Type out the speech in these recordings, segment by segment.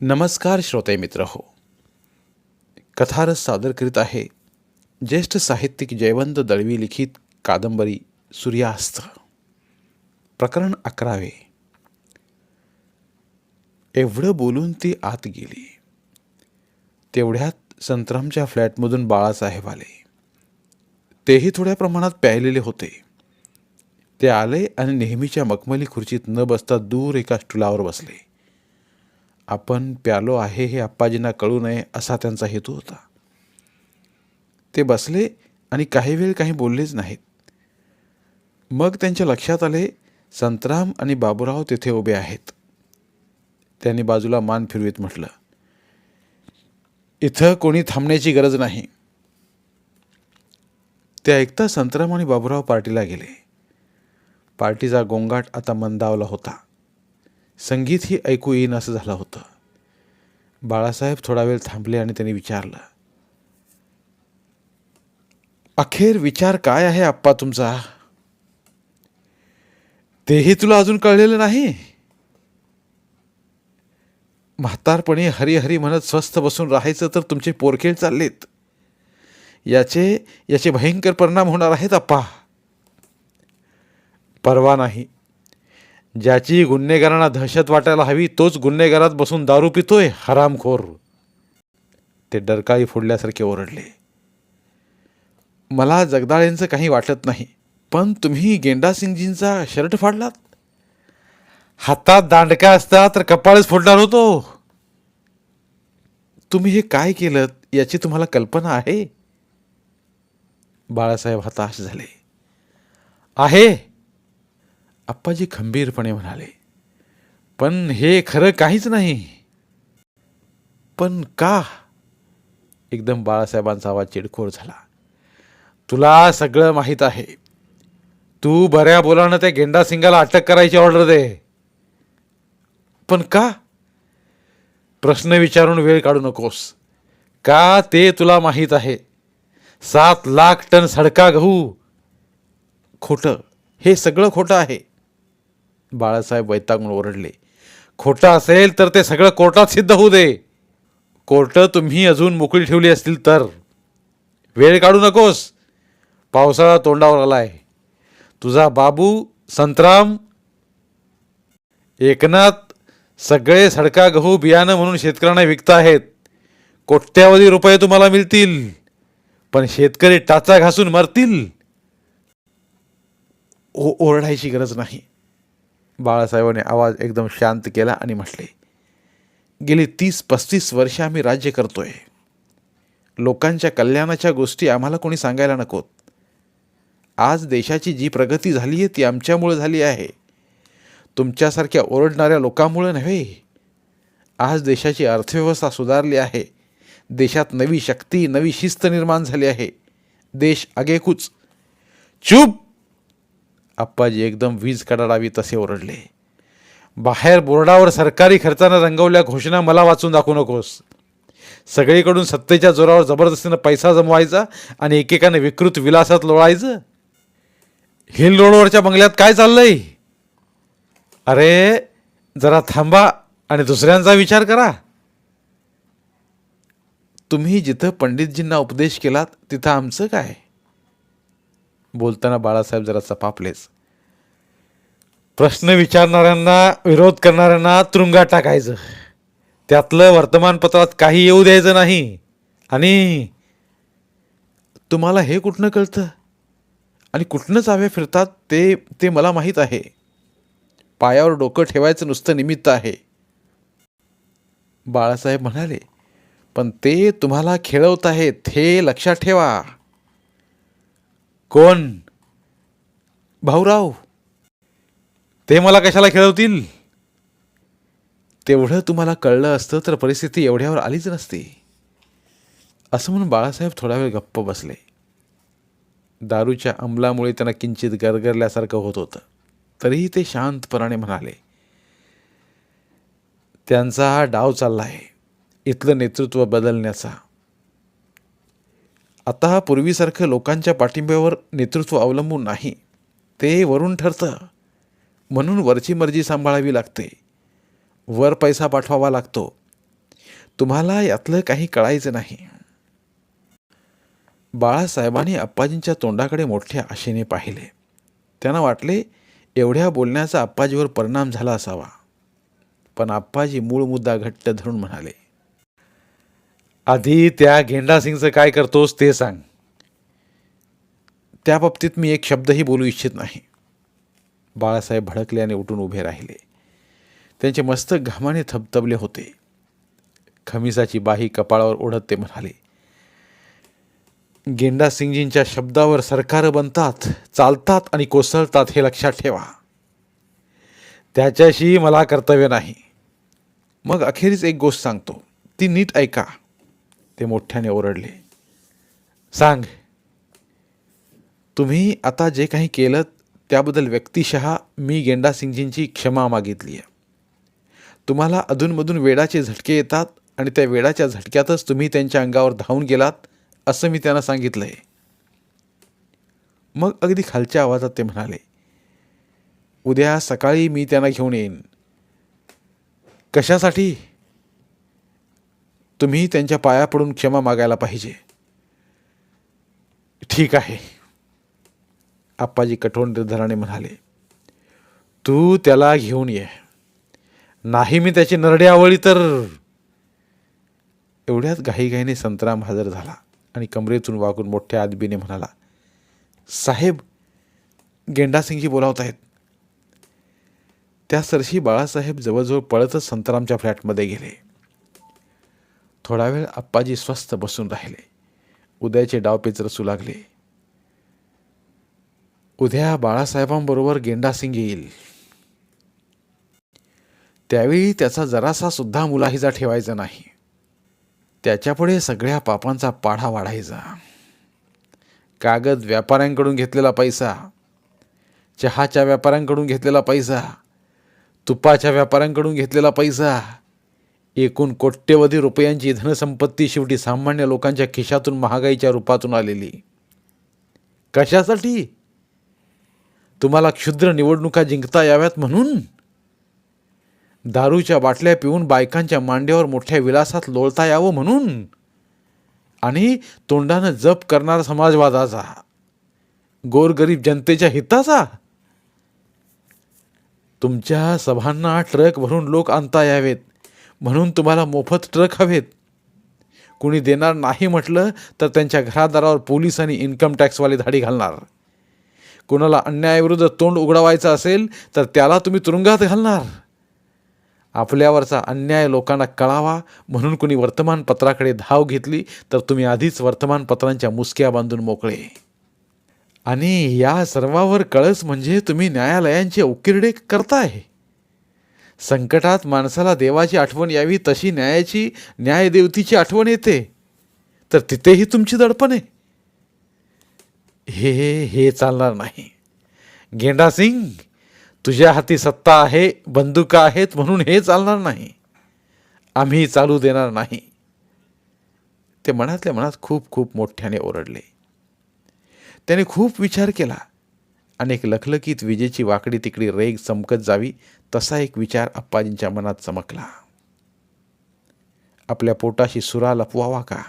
नमस्कार श्रोते मित्र हो. कथारस सादर करीत आहे ज्येष्ठ साहित्यिक जयवंत दळवी लिखित कादंबरी सूर्यास्त. प्रकरण अकरावे. एवढं बोलून ती आत गेली. तेवढ्यात संतरामच्या फ्लॅटमधून बाळासाहेब आले. तेही थोड्या प्रमाणात प्यायलेले होते. ते आले आणि नेहमीच्या मखमली खुर्चीत न बसता दूर एका स्टुलावर बसले. आपण प्यालो आहे हे आप्पाजींना कळू नये असा त्यांचा हेतू होता. ते बसले आणि काही वेळ काही बोललेच नाहीत. मग त्यांच्या लक्षात आले संतराम आणि बाबूराव तिथे उभे आहेत. त्यांनी बाजूला मान फिरवीत म्हटलं इथं कोणी थांबण्याची गरज नाही. ते ऐकता संतराम आणि बाबूराव पार्टीला गेले. पार्टीचा गोंगाट आता मंदावला होता. संगीतही ऐकू येईन असं झालं होतं. बाळासाहेब थोडा वेळ थांबले आणि त्यांनी विचारलं अखेर विचार काय आहे आप्पा तुमचा? तेही तुला अजून कळलेलं नाही? म्हातारपणी हरी हरी म्हणत स्वस्थ बसून राहायचं तर तुमचे पोरखेळ चाललेत. याचे याचे भयंकर परिणाम होणार आहेत आप्पा. परवा नाही. ज्याची गुन्हेगारांना दहशत वाटायला हवी तोच गुन्हेगारात बसून दारू पितोय हरामखोर. ते डरकाळी फोडल्यासारखे ओरडले. मला जगदाळेंचं काही वाटत नाही पण तुम्ही गेंडासिंगजींचा शर्ट फाडलात? हातात दांडका असता तर कपाळच फोडणार होतो. तुम्ही हे काय केलं याची तुम्हाला कल्पना आहे? बाळासाहेब हताश झाले. आहे आप्पाजी खंबीरपणे म्हणाले पण हे खरं काहीच नाही. पण का? एकदम बाळासाहेबांचा आवाज चिडखोर झाला. तुला सगळं माहीत आहे. तू बऱ्या बोलानं त्या गेंडा सिंगाला अटक करायची ऑर्डर दे. पण का? प्रश्न विचारून वेळ काढू नकोस. का ते तुला माहीत आहे? सात लाख टन सडका गहू. खोटं. हे सगळं खोटं आहे. बाळासाहेब वैतागून ओरडले. खोटं असेल तर ते सगळं कोर्टात सिद्ध होऊ दे. कोर्ट तुम्ही अजून मोकळी ठेवली असतील तर. वेळ काढू नकोस. पावसाळा तोंडावर आलाय. तुझा बाबू संतराम एकनाथ सगळे सडका गहू बियाणं म्हणून शेतकऱ्यांना विकताहेत कोट्यावधी रुपये तुम्हाला मिळतील. पण शेतकरी टाचा घासून मरतील. ओ ओरडायची गरज नाही. बाळासाहेबांनी आवाज एकदम शांत केला आणि म्हटले गेली तीस पस्तीस वर्षे आम्ही राज्य करतोय. लोकांच्या कल्याणाच्या गोष्टी आम्हाला कोणी सांगायला नकोत. आज देशाची जी प्रगती झाली आहे ती आमच्यामुळे झाली आहे. तुमच्यासारख्या ओरडणाऱ्या लोकांमुळे नव्हे. आज देशाची अर्थव्यवस्था सुधारली आहे. देशात नवी शक्ती नवी शिस्त निर्माण झाली आहे. देश आगेकूच. चूप! आप्पाजी एकदम वीज कडाडावी तसे ओरडले. बाहेर बोर्डावर सरकारी खर्चानं रंगवल्या घोषणा मला वाचून दाखवू नकोस. सगळीकडून सत्तेच्या जोरावर जबरदस्तीनं पैसा जमवायचा आणि एकेकाने विकृत विलासात लोळायचं? हिल रोडवरच्या बंगल्यात काय चाललंय? अरे जरा थांबा आणि दुसऱ्यांचा विचार करा. तुम्ही जिथं पंडितजींना उपदेश केलात तिथं आमचं काय? बोलताना बाळासाहेब जरा चपापलेच प्रश्न विचारणाऱ्यांना विरोध करणाऱ्यांना तुरुंगात टाकायचं. त्यातलं वर्तमानपत्रात काही येऊ द्यायचं नाही. आणि तुम्हाला हे कुठनं कळतं? आणि कुठनं चावे फिरतात ते ते मला माहीत आहे. पायावर डोकं ठेवायचं नुसतं निमित्त आहे. बाळासाहेब म्हणाले पण ते तुम्हाला खेळवत आहेत हे लक्षात ठेवा. कोण? भाऊराव. ते मला कशाला खेळवतील? तेवढं तुम्हाला कळलं असतं तर परिस्थिती एवढ्यावर आलीच नसती. असं म्हणून बाळासाहेब थोडा वेळ गप्प बसले. दारूच्या अंमलामुळे त्यांना किंचित गरगरल्यासारखं होत होतं. तरीही ते शांतपणाने म्हणाले त्यांचा हा डाव चालला आहे इथलं नेतृत्व बदलण्याचा. आता पूर्वीसारखं लोकांच्या पाठिंब्यावर नेतृत्व अवलंबून नाही. ते वरून ठरतं. म्हणून वरची मर्जी सांभाळावी लागते. वर पैसा पाठवावा लागतो. तुम्हाला यातलं काही कळायचं नाही. बाळासाहेबांनी अप्पाजींच्या तोंडाकडे मोठ्या आशेने पाहिले. त्यांना वाटले एवढ्या बोलण्याचा अप्पाजीवर परिणाम झाला असावा. पण आप्पाजी मूळ मुद्दा घट्ट धरून म्हणाले आधी त्या गेंडासिंगचं काय करतोस ते सांग. त्या बाबतीत मी एक शब्दही बोलू इच्छित नाही. बाळासाहेब भडकले आणि उठून उभे राहिले. त्यांचे मस्तक घामाने थबथबले होते. खमिसाची बाही कपाळावर ओढत ते म्हणाले गेंडा सिंगजींच्या शब्दावर सरकार बनतात चालतात आणि कोसळतात हे लक्षात ठेवा. त्याच्याशी मला कर्तव्य नाही. मग अखेरीस एक गोष्ट सांगतो. ती नीट ऐका. ते मोठ्याने ओरडले. सांग तुम्ही आता जे काही केलं त्याबद्दल व्यक्तिशः मी गेंडा सिंगजींची क्षमा मागितली आहे. तुम्हाला अधूनमधून वेडाचे झटके येतात आणि त्या वेडाच्या झटक्यातच तुम्ही त्यांच्या अंगावर धावून गेलात असं मी त्यांना सांगितलं आहे मग अगदी खालच्या आवाजात ते म्हणाले उद्या सकाळी मी त्यांना घेऊन येईन. कशासाठी? तुम्ही त्यांच्या पाया पडून क्षमा मागायला पाहिजे. ठीक आहे. आप्पाजी कठोर निर्धाराने म्हणाले तू त्याला घेऊन ये. नाही मी त्याची नरडे आवळी तर. एवढ्यात घाईघाईने संतराम हजर झाला आणि कमरेतून वाकून मोठ्या आदबीने म्हणाला साहेब गेंडासिंगजी बोलावत आहेत त्या सरशी बाळासाहेब जवळजवळ पळतच संतरामच्या फ्लॅटमध्ये गेले. थोडा वेळ आप्पाजी स्वस्थ बसून राहिले. उद्याचे डावपेच रचू लागले. उद्या बाळासाहेबांबरोबर गेंडासिंग येईल. त्यावेळी त्याचा जरासा सुद्धा मुलाहिजा ठेवायचा नाही. त्याच्यापुढे सगळ्या पापांचा पाढा वाढायचा. कागद व्यापाऱ्यांकडून घेतलेला पैसा चहाच्या व्यापाऱ्यांकडून घेतलेला पैसा तुपाच्या व्यापाऱ्यांकडून घेतलेला पैसा एकूण कोट्यवधी रुपयांची धनसंपत्ती शेवटी सामान्य लोकांच्या खिशातून महागाईच्या रूपातून आलेली. कशासाठी? तुम्हाला क्षुद्र निवडणुका जिंकता याव्यात म्हणून? दारूच्या बाटल्या पिऊन बायकांच्या मांड्यावर मोठ्या विलासात लोळता यावं म्हणून? आणि तोंडानं जप करणारा समाजवादाचा? गोरगरीब जनतेच्या हिताचा? तुमच्या सभांना ट्रक भरून लोक आणता यावेत. म्हणून तुम्हाला मोफत ट्रक हवेत. कुणी देणार नाही म्हटलं तर त्यांच्या घरादारावर पोलीस आणि इन्कम टॅक्सवाले धाडी घालणार. कुणाला अन्यायाविरुद्ध तोंड उघडवायचं असेल तर त्याला तुम्ही तुरुंगात घालणार. आपल्यावरचा अन्याय लोकांना कळावा म्हणून कुणी वर्तमानपत्राकडे धाव घेतली तर तुम्ही आधीच वर्तमानपत्रांच्या मुसक्या बांधून मोकळे. आणि या सर्वावर कळस म्हणजे तुम्ही न्यायालयांचे उकिरडे करताय. संकटात माणसाला देवाची आठवण यावी तशी न्यायाची न्यायदेवतीची आठवण येते. तर तिथेही तुमची दडपण आहे. हे हे चालणार नाही. गेंडा सिंग तुझ्या हाती सत्ता आहे बंदुका आहेत म्हणून हे चालणार नाही. आम्ही चालू देणार नाही. ते मनातल्या मनात खूप खूप मोठ्याने ओरडले. त्याने खूप विचार केला. अनेक लखलखीत विजेची वाकडी तिकडी रेग चमकत जावी तसा एक विचार अप्पाजींच्या मनात चमकला. आपल्या पोटाशी सुरा लपवावा का?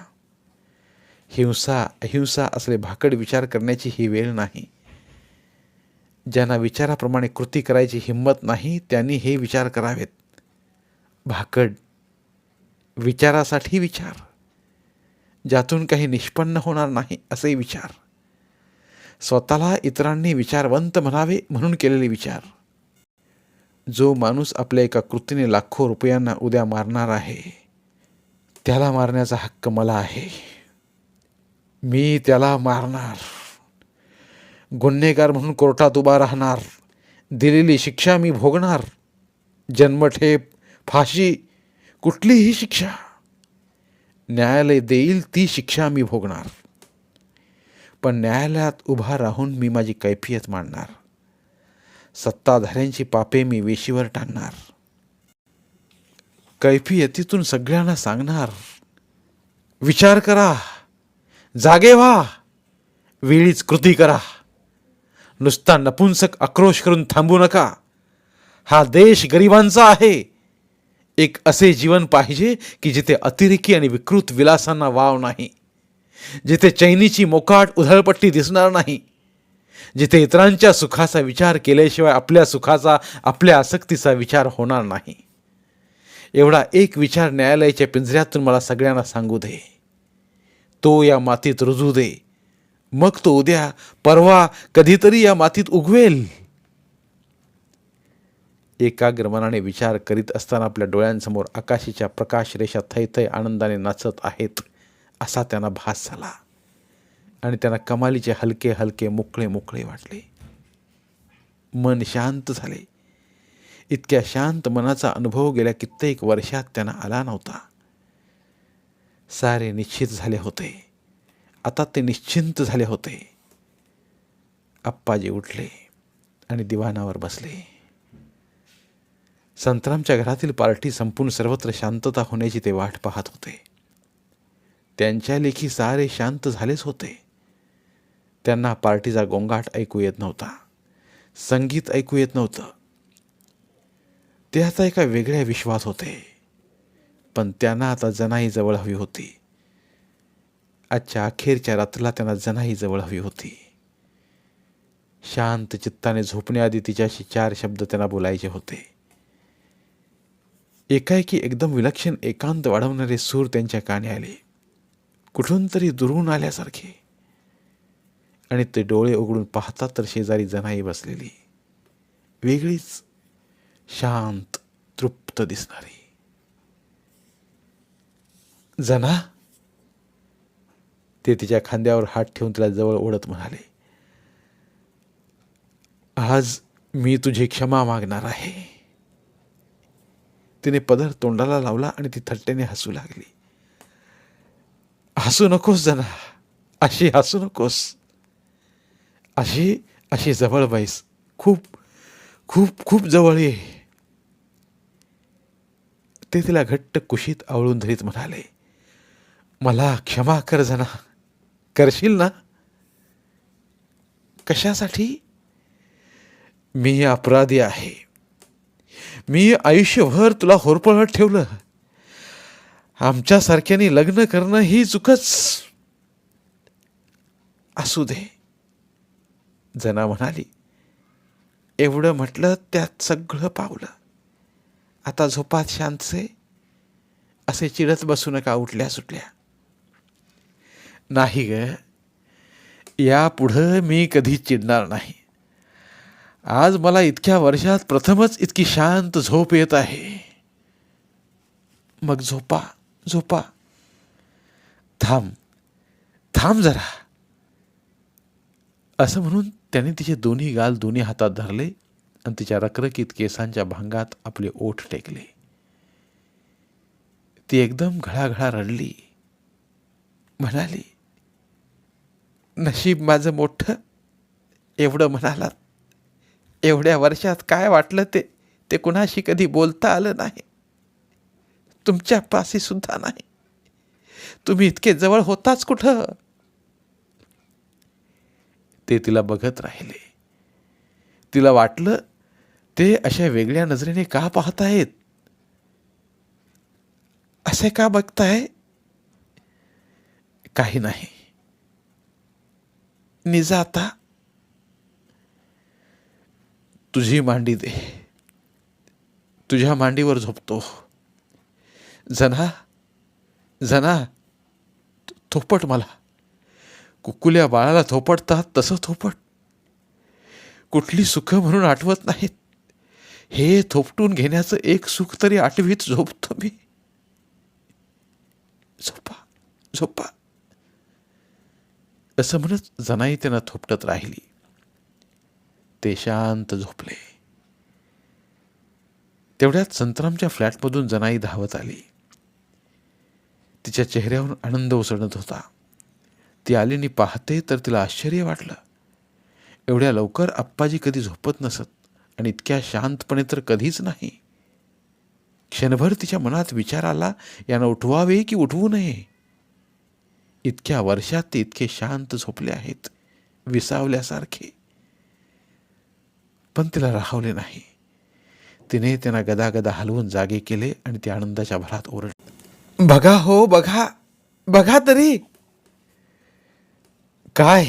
हिंसा अहिंसा असले भाकड विचार करण्याची ही वेळ नाही. ज्यांना विचाराप्रमाणे कृती करायची हिंमत नाही त्यांनी हे विचार करावेत. भाकड विचारासाठी विचार. ज्यातून काही निष्पन्न होणार नाही असे विचार. स्वतःला इतरांनी विचारवंत म्हणावे म्हणून केलेले विचार. जो माणूस आपल्या एका कृतीने लाखो रुपयांना उद्या मारणार आहे त्याला मारण्याचा हक्क मला आहे. मी त्याला मारणार. गुन्हेगार म्हणून कोर्टात उभा राहणार. दिलेली शिक्षा मी भोगणार. जन्मठेप फाशी कुठलीही शिक्षा. न्यायालय देईल ती शिक्षा मी भोगणार. पण न्यायालयात उभा राहून मी माझी कैफियत मांडणार. सत्ताधाऱ्यांची पापे मी वेशीवर टाकणार कैफियतीतून सगळ्यांना सांगणार विचार करा जागे व्हा वेळीच कृती करा. नुसता नपुंसक आक्रोश करून थांबू नका. हा देश गरिबांचा आहे. एक असे जीवन पाहिजे की जिथे अतिरेकी आणि विकृत विलासांना वाव नाही. जिथे चैनीची मोकाट उधळपट्टी दिसणार नाही जिथे इतरांच्या सुखाचा विचार केल्याशिवाय आपल्या सुखाचा आपल्या आसक्तीचा विचार होणार नाही. एवढा एक विचार न्यायालयाच्या पिंजऱ्यातून मला सगळ्यांना सांगू दे. तो या मातीत रुजू दे. मग तो उद्या परवा कधीतरी या मातीत उगवेल. एकाग्र मनाने विचार करीत असताना आपल्या डोळ्यांसमोर आकाशीच्या प्रकाश रेषा थैथै आनंदाने नाचत आहेत. असा त्यांना भास झाला. आणि त्यांना कमालीचे हलके हलके मोकळे मोकळे वाटले. मन शांत झाले. इतक्या शांत मनाचा अनुभव गेल्या कित्येक वर्षात त्यांना आला नव्हता. सारे निश्चित झाले होते. आता ते निश्चिंत झाले होते. आप्पाजी उठले आणि दिवाणावर बसले. संतरामच्या घरातील पार्टी संपून सर्वत्र शांतता होण्याची ते वाट पाहत होते. त्यांच्या लेखी सारे शांत झालेच होते. त्यांना पार्टीचा गोंगाट ऐकू येत नव्हता. संगीत ऐकू येत नव्हतं. ते आता एका वेगळ्या विश्वास होते. पण त्यांना आता जनाई जवळ हवी होती. आजच्या अखेरच्या रात्रीला त्यांना जनाई जवळ हवी होती. शांत चित्ताने झोपण्याआधी तिच्याशी चार शब्द त्यांना बोलायचे होते. एकाएकी एकदम विलक्षण एकांत वाढवणारे सूर त्यांच्या काने आले. कुठून तरी दुरून आल्यासारखे आणि ते डोळे उघडून पाहतात तर शेजारी जनाई बसलेली. वेगळीच शांत तृप्त दिसणारी. जना ते तिच्या खांद्यावर हात ठेवून तिला जवळ ओढत म्हणाले आज मी तुझी क्षमा मागणार आहे. तिने पदर तोंडाला लावला आणि ती थट्ट्याने हसू लागली. हसू नकोस जना अशी हसू नकोस अशी अशी जवळ बैस खूप खूप खूप जवळ ये ते तिला घट्ट कुशीत आवळून धरीत म्हणाले मला क्षमा कर जना करशील ना कशासाठी मी अपराधी आहे मी आयुष्यभर तुला होरपळत ठेवलं आमच्यासारख्याने लग्न करणं ही चुकच असू दे. जना म्हणाली एवढं म्हटलं त्यात सगळं पावलं. आता झोपात शांतसे असे चिडत बसू नका उठल्या सुटल्या. नाही ग यापुढं मी कधी चिडणार नाही. आज मला इतक्या वर्षात प्रथमच इतकी शांत झोप येत आहे. मग झोपा. झोपा. थांब. थांब जरा. असं म्हणून त्याने तिचे दोन्ही गाल दोन्ही हातात धरले आणि तिच्या रखरखीत केसांच्या भांगात आपले ओठ टेकले. ती एकदम घळाघळा रडली. म्हणाली नशीब माझं मोठं. एवढं म्हणालात. एवढ्या वर्षात काय वाटलं ते? ते कुणाशी कधी बोलता आलं नाही. तुमच्या पासी सुद्धा नाही. तुम्ही इतके जवळ होताच कुठं? ते तिला बघत राहिले. तिला वाटलं ते अशा वेगळ्या नजरेने का पाहतायत? असे का बघताय? काही नाही. निजा आता तुझी मांडी दे. तुझ्या मांडीवर झोपतो. जना जना थोपट मला. कुकुल्या बाळाला थोपटतात तसं थोपट. कुठली सुख म्हणून आठवत नाहीत. हे थोपटून घेण्याचं एक सुख तरी आठवीत झोपतो मी. झोपा झोपा. असं म्हणत जनाई त्यांना थोपटत राहिली. ते शांत झोपले. तेवढ्यात संतरामच्या फ्लॅटमधून जनाई धावत आली. तिच्या चेहऱ्यावर आनंद उसळत होता. ती आलीनी पाहते तर तिला आश्चर्य वाटलं. एवढ्या लवकर आप्पाजी कधी झोपत नसत आणि इतक्या शांतपणे तर कधीच नाही. क्षणभर तिच्या मनात विचार आला यानं उठवावे की उठवू नये? इतक्या वर्षात ते इतके शांत झोपले आहेत विसावल्यासारखे. पण तिला राहवले नाही. तिने त्यांना गदागदा हलवून जागे केले आणि ते आनंदाच्या भरात ओरडले. बघा हो बघा. बघा तरी. काय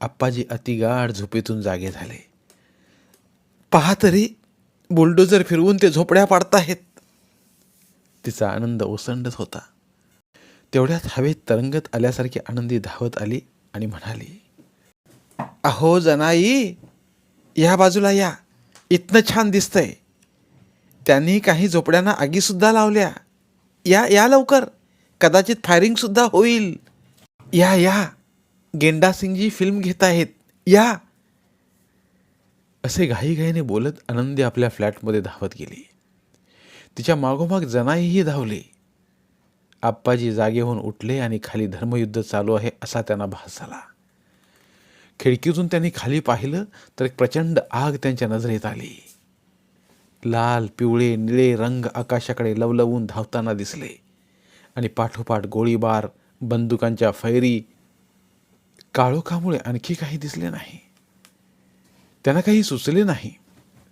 आप्पाजी अतिगाढ झोपेतून जागे झाले. पहा तरी बुलडोजर फिरवून ते झोपड्या पाडताहेत. तिचा आनंद ओसंडत होता. तेवढ्यात हवेत तरंगत आल्यासारखी आनंदी धावत आली आणि म्हणाली अहो जनाई या बाजूला या. इथनं छान दिसतंय. त्यांनी काही झोपड्यांना आगीसुद्धा लावल्या. या या लवकर. कदाचित फायरिंगसुद्धा होईल. या या. गेंडा सिंगजी फिल्म घेत आहेत. या. असे घाईघाईने बोलत आनंदी आपल्या फ्लॅटमध्ये धावत गेली. तिच्या मागोमाग जनाईही धावली. आप्पाजी जागे होऊन उठले आणि खाली धर्मयुद्ध चालू आहे असा त्यांना भास झाला. खिडकीतून त्यांनी खाली पाहिलं तर एक प्रचंड आग त्यांच्या नजरेत आली. लाल पिवळे निळे रंग आकाशाकडे लवलवून धावताना दिसले. आणि पाठोपाठ गोळीबार बंदुकांच्या फैरी काळोखामुळे आणखी काही दिसले नाही. त्यांना काही सुचले नाही.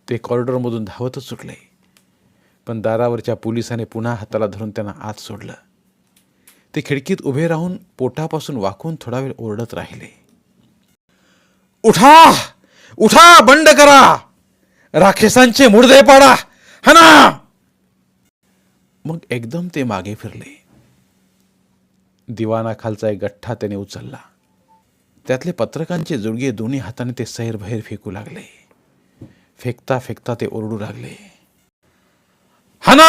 ते कॉरिडॉरमधून धावतच सुटले. पण दारावरच्या पोलिसाने पुन्हा हाताला धरून त्यांना आत सोडलं. ते खिडकीत उभे राहून पोटापासून वाकून थोडा वेळ ओरडत राहिले. उठा! उठा! बंड करा! राक्षसांचे मुडदे पाडा. हना मग एकदम ते मागे फिरले. दिवाना खालचा एक गठ्ठा त्याने उचलला. त्यातले पत्रकांचे जुडगे दोन्ही हाताने ते सैरभैर फेकू लागले. फेकता फेकता ते ओरडू लागले. हना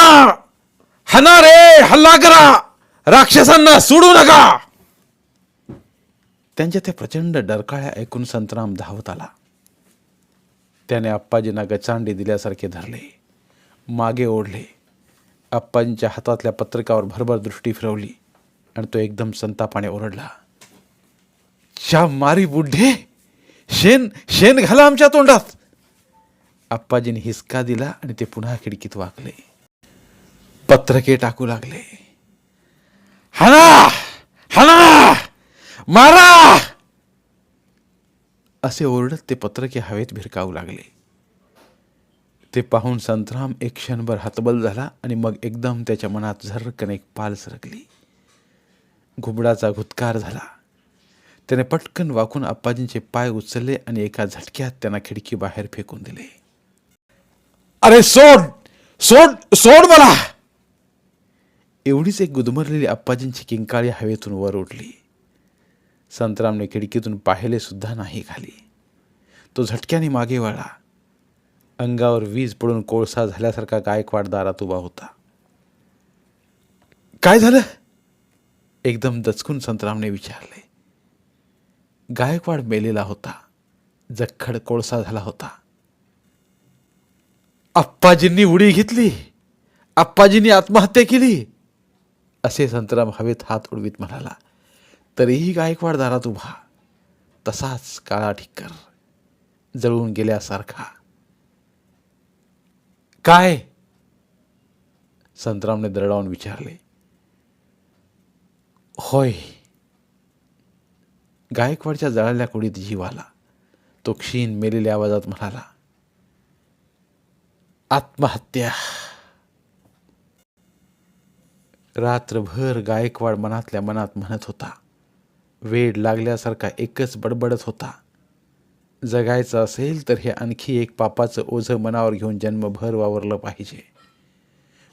हना रे हल्ला करा. राक्षसांना सोडू नका. त्यांच्या त्या प्रचंड डरकाळ्या ऐकून संतराम धावत आला. त्याने आप्पाजींना गचांडी दिल्यासारखे धरले. मागे ओढले. आप्पाजींच्या हातातल्या पत्रकावर भरभर दृष्टी फिरवली आणि तो एकदम संतापाने ओरडला. च्या मारी बुड्ढे शेण शेण घाला आमच्या तोंडात! आप्पाजीने हिसका दिला आणि ते पुन्हा खिडकीत वाकले. पत्रके टाकू लागले. हाना! हाना! मारा! असे ओरडत ते पत्रके हवेत भिरकावू लागले. ते पाहून संतराम एक क्षणभर हतबल झाला आणि मग एकदम त्याच्या मनात झर्रकन एक पाल सरकली. घुबडाचा घुतकार झाला. त्याने पटकन वाकून आप्पाजींचे पाय उचलले आणि एका झटक्यात त्यांना खिडकी बाहेर फेकून दिले. अरे सोड! सोड! सोड मला! एवढीच एक गुदमरलेली आप्पाजींची किंकाळी हवेतून वर उठली. संतरामने खिडकीतून पाहिले सुद्धा नाही खाली. तो झटक्याने मागे वळला. अंगावर वीज पडून कोळसा झाल्यासारखा गायकवाड दारात उभा होता. काय झालं? एकदम दचकून संतरामने विचारले. गायकवाड मेलेला होता. जखड कोळसा झाला होता. आप्पाजींनी उडी घेतली. आप्पाजींनी आत्महत्या केली. असे संतराम हवेत हात उडवीत म्हणाला. तरीही गायकवाड दारात उभा. तसाच काळा ठिक्कर जळून गेल्यासारखा. काय? संतरामने दरडावून विचारले. होय. गायकवाडच्या जळाल्या कुडीत जीव आला. तो क्षीण मेलेल्या आवाजात म्हणाला आत्महत्या. रात्रभर गायकवाड मनातल्या मनात म्हणत होता. वेड लागल्यासारखा एकच बडबडत होता. जगायचं असेल तर हे आणखी एक पापाचं ओझं मनावर घेऊन जन्मभर वावरलं पाहिजे.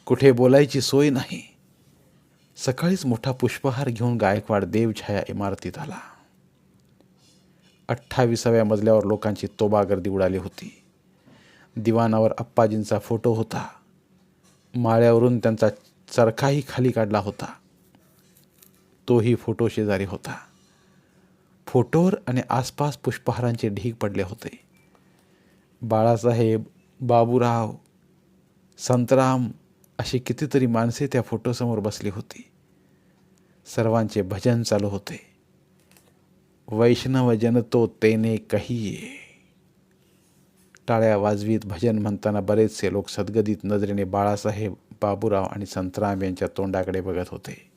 कुठे बोलायची सोय नाही. सकाळीच मोठा पुष्पहार घेऊन गायकवाड देवछाया इमारतीत आला. अठ्ठावीसाव्या मजल्यावर लोकांची तोबा गर्दी उडाली होती. दिवाणावर अप्पाजींचा फोटो होता. माळ्यावरून त्यांचा चरखाही खाली काढला होता. तोही फोटो शेजारी होता. फोटोवर आणि आसपास पुष्पहारांचे ढीग पडले होते. बाळासाहेब बाबूराव संतराम अशी कितीतरी माणसे त्या फोटोसमोर बसली होती. सर्वांचे भजन चालू होते. वैष्णव जनतो तेने कहिये. टाळ्या वाजवीत भजन म्हणताना बरेचसे लोक सद्गदित नजरेने बाळासाहेब बाबूराव आणि संतराम यांच्या तोंडाकडे बघत होते.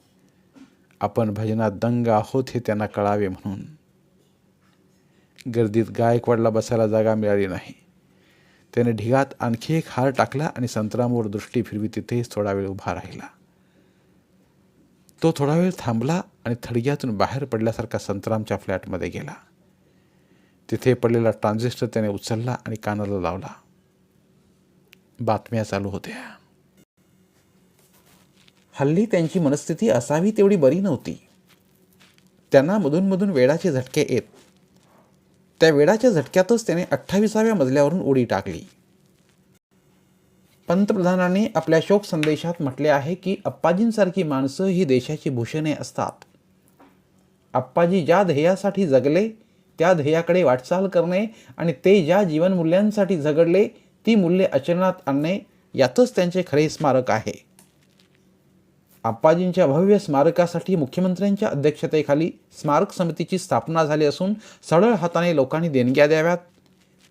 आपण भजनात दंग आहोत हे त्यांना कळावे म्हणून. गर्दीत गायकवाडला बसायला जागा मिळाली नाही. त्याने ढिगात आणखी एक हार टाकला आणि संतरामवर दृष्टी फिरवी तिथेच थोडा वेळ उभा राहिला. तो थोडा वेळ थांबला आणि थडग्यातून बाहेर पडल्यासारखा संतरामच्या फ्लॅटमध्ये गेला. तिथे पडलेला ट्रान्झिस्टर त्याने उचलला आणि कानाला लावला. बातम्या चालू होत्या. हल्ली त्यांची मनस्थिती असावी तेवढी बरी नव्हती. त्यांना मधूनमधून वेडाचे झटके येत त्या वेडाच्या झटक्यातच त्याने अठ्ठावीसाव्या मजल्यावरून उडी टाकली. पंतप्रधानांनी आपल्या शोक संदेशात म्हटले आहे की अप्पाजींसारखी माणसं ही देशाची भूषणे असतात. अप्पाजी ज्या ध्येयासाठी जगले त्या ध्येयाकडे वाटचाल करणे आणि ते ज्या जीवनमूल्यांसाठी झगडले ती मूल्ये आचरणात आणणे यातच त्यांचे खरे स्मारक आहे. आप्पाजींच्या भव्य स्मारकासाठी मुख्यमंत्र्यांच्या अध्यक्षतेखाली स्मारक समितीची स्थापना झाली असून सरळ हाताने लोकांनी देणग्या द्याव्यात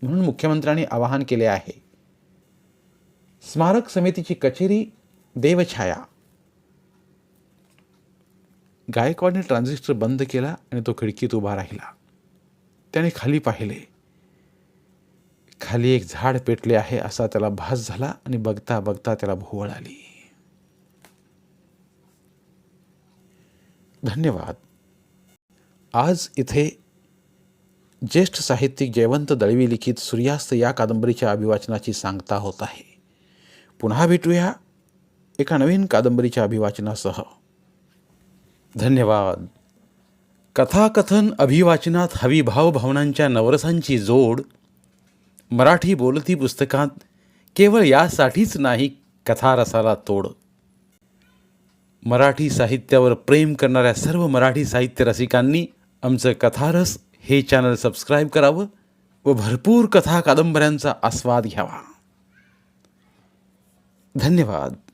म्हणून मुख्यमंत्र्यांनी आवाहन केले आहे. स्मारक समितीची कचेरी देवछाया. गायकवाडने ट्रान्झिस्टर बंद केला आणि तो खिडकीत उभा राहिला. त्याने खाली पाहिले. खाली एक झाड पेटले आहे असा त्याला भास झाला आणि बघता बघता त्याला भोवळ आली. धन्यवाद. आज इथे ज्येष्ठ साहित्यिक जयवंत दळवी लिखित सूर्यास्त या कादंबरीच्या अभिवाचनाची सांगता होत आहे. पुन्हा भेटूया एका नवीन कादंबरीच्या अभिवाचनासह. धन्यवाद. कथाकथन अभिवाचनात हवी भावभावनांच्या नवरसांची जोड मराठी बोलती पुस्तकात केवळ यासाठीच नाही कथारसाला तोड. मराठी साहित्यावर प्रेम करणाऱ्या सर्व मराठी साहित्य रसिकांनी आमचं कथारस हे चॅनल सबस्क्राईब करावं व भरपूर कथा कादंबऱ्यांचा आस्वाद घ्यावा. धन्यवाद.